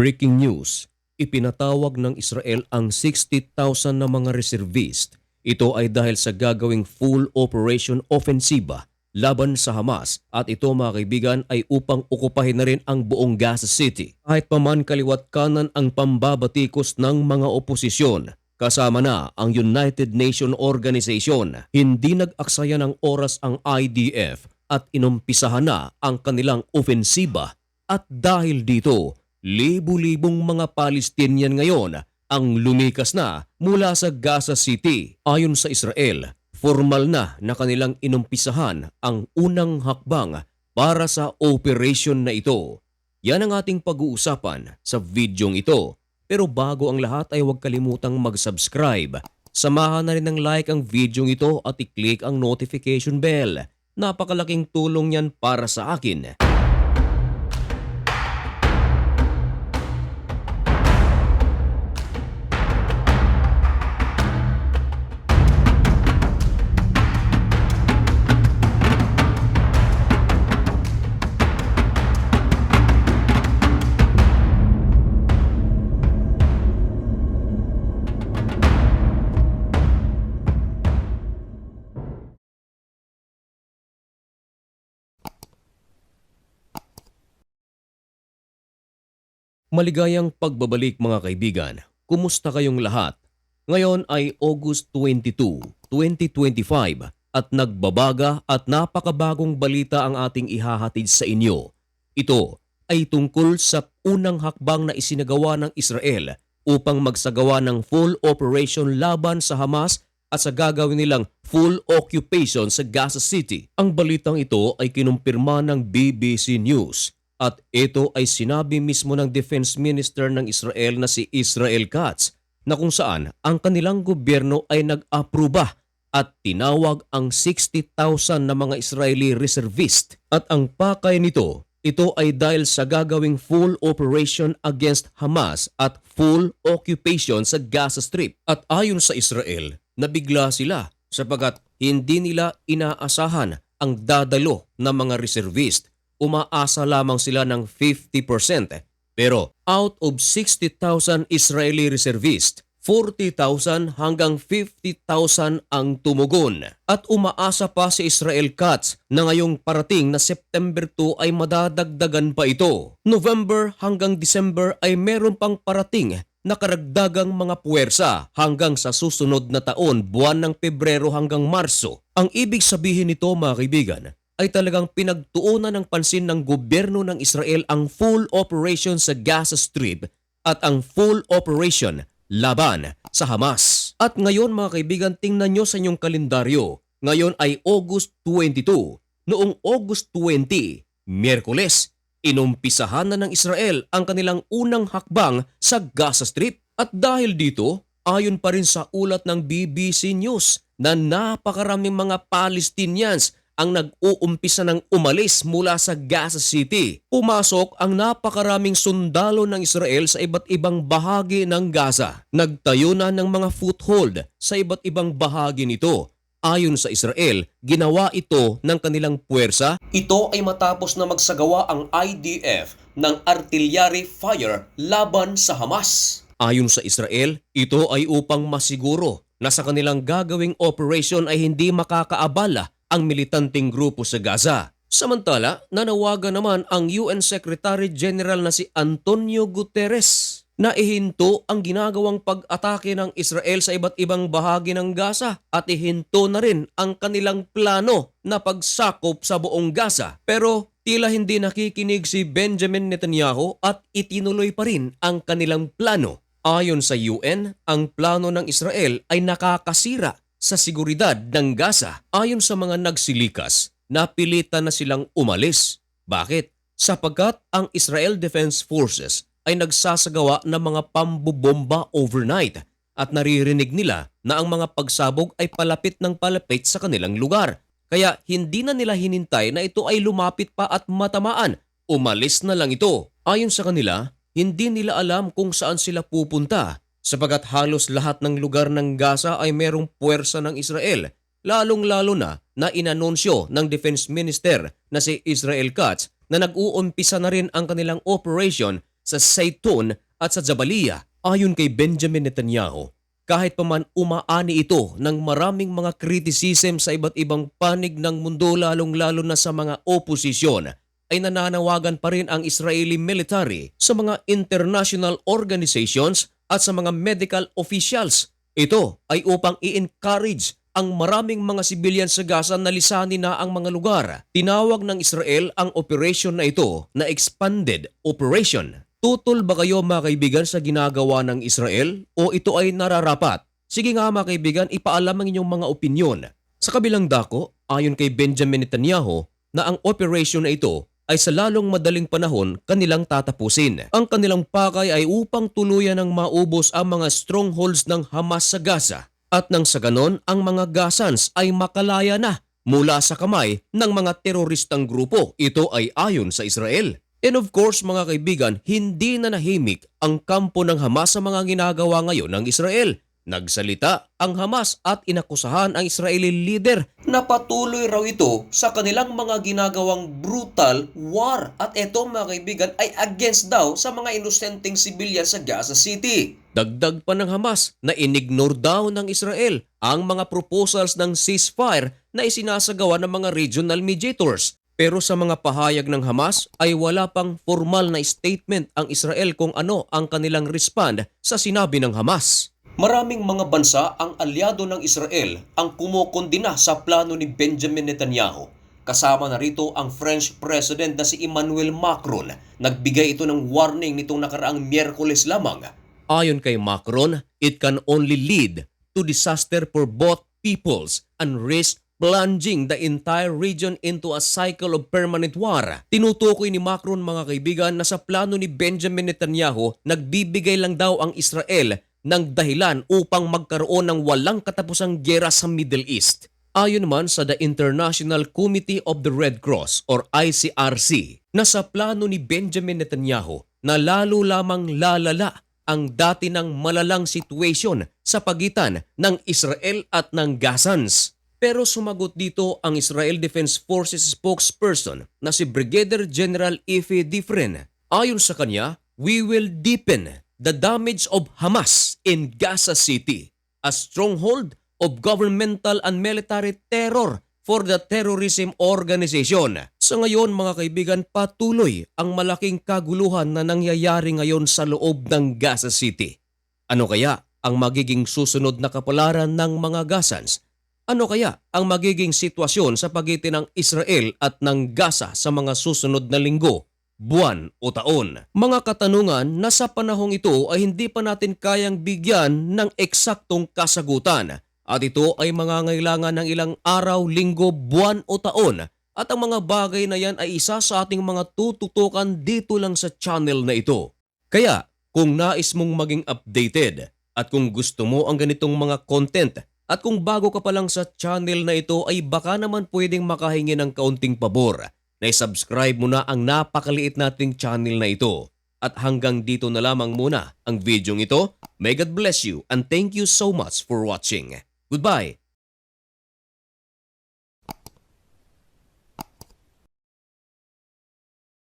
Breaking news, ipinatawag ng Israel ang 60,000 na mga reservist. Ito ay dahil sa gagawing full operation offensiva laban sa Hamas at ito mga kaibigan ay upang okupahin na rin ang buong Gaza City. Kahit paman kaliwat kanan ang pambabatikos ng mga oposisyon, kasama na ang United Nation Organization, hindi nag-aksaya ng oras ang IDF at inumpisahan na ang kanilang ofensiba at dahil dito, libu-libong mga Palestinian ngayon ang lumikas na mula sa Gaza City. Ayon sa Israel, formal na na kanilang inumpisahan ang unang hakbang para sa operation na ito. Yan ang ating pag-uusapan sa videong ito. Pero bago ang lahat ay huwag kalimutang mag-subscribe. Samahan na rin ng like ang videong ito at i-click ang notification bell. Napakalaking tulong yan para sa akin. Maligayang pagbabalik mga kaibigan. Kumusta kayong lahat? Ngayon ay August 22, 2025 at nagbabaga at napakabagong balita ang ating ihahatid sa inyo. Ito ay tungkol sa unang hakbang na isinagawa ng Israel upang magsagawa ng full operation laban sa Hamas at sa gagawin nilang full occupation sa Gaza City. Ang balitang ito ay kinumpirma ng BBC News at ito ay sinabi mismo ng Defense Minister ng Israel na si Israel Katz na kung saan ang kanilang gobyerno ay nag-aproba at tinawag ang 60,000 na mga Israeli reservist. At ang pakay nito, ito ay dahil sa gagawing full operation against Hamas at full occupation sa Gaza Strip. At ayon sa Israel, nabigla sila sapagat hindi nila inaasahan ang dadalo ng mga reservist umaasa lamang sila ng 50%. Pero out of 60,000 Israeli reservist, 40,000 hanggang 50,000 ang tumugon. At umaasa pa si Israel Katz na ngayong parating na September 2 ay madadagdagan pa ito. November hanggang December ay meron pang parating na karagdagang mga puwersa hanggang sa susunod na taon buwan ng Pebrero hanggang Marso. Ang ibig sabihin nito mga kaibigan ay talagang pinagtuunan ng pansin ng gobyerno ng Israel ang full operation sa Gaza Strip at ang full operation laban sa Hamas. At ngayon mga kaibigan, tingnan nyo sa inyong kalendaryo. Ngayon ay August 22. Noong August 20, Miyerkules, inumpisahan na ng Israel ang kanilang unang hakbang sa Gaza Strip. At dahil dito, ayon pa rin sa ulat ng BBC News na napakaraming mga Palestinians ang nag-uumpisa ng umalis mula sa Gaza City. Pumasok ang napakaraming sundalo ng Israel sa iba't ibang bahagi ng Gaza. Nagtayo na ng mga foothold sa iba't ibang bahagi nito. Ayon sa Israel, ginawa ito ng kanilang puwersa. Ito ay matapos na magsagawa ang IDF ng artillery fire laban sa Hamas. Ayon sa Israel, ito ay upang masiguro na sa kanilang gagawing operation ay hindi makakaabala ang militanteng grupo sa Gaza. Samantala, nanawagan naman ang UN Secretary General na si Antonio Guterres na ihinto ang ginagawang pag-atake ng Israel sa iba't ibang bahagi ng Gaza at ihinto na rin ang kanilang plano na pagsakop sa buong Gaza. Pero tila hindi nakikinig si Benjamin Netanyahu at itinuloy pa rin ang kanilang plano. Ayon sa UN, ang plano ng Israel ay nakakasira sa seguridad ng Gaza. Ayon sa mga nagsilikas, napilitan na silang umalis. Bakit? Sapagkat ang Israel Defense Forces ay nagsasagawa ng mga pambubomba overnight at naririnig nila na ang mga pagsabog ay palapit ng palapit sa kanilang lugar. Kaya hindi na nila hinintay na ito ay lumapit pa at matamaan. Umalis na lang ito. Ayon sa kanila, hindi nila alam kung saan sila pupunta sapagat halos lahat ng lugar ng Gaza ay merong puwersa ng Israel, lalong-lalo na na inanunsyo ng Defense Minister na si Israel Katz na nag-uumpisa na rin ang kanilang operation sa Zaytun at sa Jabalia. Ayon kay Benjamin Netanyahu, kahit pa man umaani ito ng maraming mga criticism sa iba't ibang panig ng mundo lalong-lalo na sa mga oposisyon, ay nananawagan pa rin ang Israeli military sa mga international organizations at sa mga medical officials. Ito ay upang i-encourage ang maraming mga sibilyan sa Gaza na lisanin na ang mga lugar. Tinawag ng Israel ang operation na ito na expanded operation. Tutol ba kayo mga kaibigan sa ginagawa ng Israel o ito ay nararapat? Sige nga mga kaibigan, ipaalam ang inyong mga opinyon. Sa kabilang dako, ayon kay Benjamin Netanyahu, na ang operation na ito ay sa lalong madaling panahon kanilang tatapusin. Ang kanilang pakay ay upang tuluyan ng maubos ang mga strongholds ng Hamas sa Gaza at nang sa ganon ang mga Gazans ay makalaya na mula sa kamay ng mga teroristang grupo. Ito ay ayon sa Israel. And of course mga kaibigan, hindi na nahimik ang kampo ng Hamas sa mga ginagawa ngayon ng Israel. Nagsalita ang Hamas at inakusahan ang Israeli leader na patuloy raw ito sa kanilang mga ginagawang brutal war. At ito mga kaibigan ay against daw sa mga inosenteng sibilyan sa Gaza City. Dagdag pa ng Hamas na inignore daw ng Israel ang mga proposals ng ceasefire na isinasagawa ng mga regional mediators. Pero sa mga pahayag ng Hamas ay wala pang formal na statement ang Israel kung ano ang kanilang respond sa sinabi ng Hamas. Maraming mga bansa ang alyado ng Israel ang kumukondina sa plano ni Benjamin Netanyahu. Kasama na rito ang French President na si Emmanuel Macron. Nagbigay ito ng warning nitong nakaraang Miyerkules lamang. Ayon kay Macron, it can only lead to disaster for both peoples and risk plunging the entire region into a cycle of permanent war. Tinutukoy ni Macron mga kaibigan na sa plano ni Benjamin Netanyahu, nagbibigay lang daw ang Israel ng dahilan upang magkaroon ng walang katapusang gera sa Middle East. Ayon naman sa The International Committee of the Red Cross or ICRC na sa plano ni Benjamin Netanyahu na lalo lamang lalala ang dati ng malalang situation sa pagitan ng Israel at ng Gazans. Pero sumagot dito ang Israel Defense Forces spokesperson na si Brigadier General Ife Difren. Ayon sa kanya, we will deepen the damage of Hamas in Gaza City, a stronghold of governmental and military terror for the terrorism organization. Sa ngayon mga kaibigan, patuloy ang malaking kaguluhan na nangyayari ngayon sa loob ng Gaza City. Ano kaya ang magiging susunod na kapalaran ng mga Gazans? Ano kaya ang magiging sitwasyon sa pagitan ng Israel at ng Gaza sa mga susunod na linggo? Buwan o taon. Mga katanungan na sa panahong ito ay hindi pa natin kayang bigyan ng eksaktong kasagutan at ito ay mangangailangan ng ilang araw, linggo, buwan o taon at ang mga bagay na yan ay isa sa ating mga tututukan dito lang sa channel na ito. Kaya kung nais mong maging updated at kung gusto mo ang ganitong mga content at kung bago ka pa lang sa channel na ito ay baka naman pwedeng makahingi ng kaunting pabor na subscribe mo na ang napakaliit nating channel na ito. At hanggang dito na lamang muna ang video ito. May God bless you and thank you so much for watching. Goodbye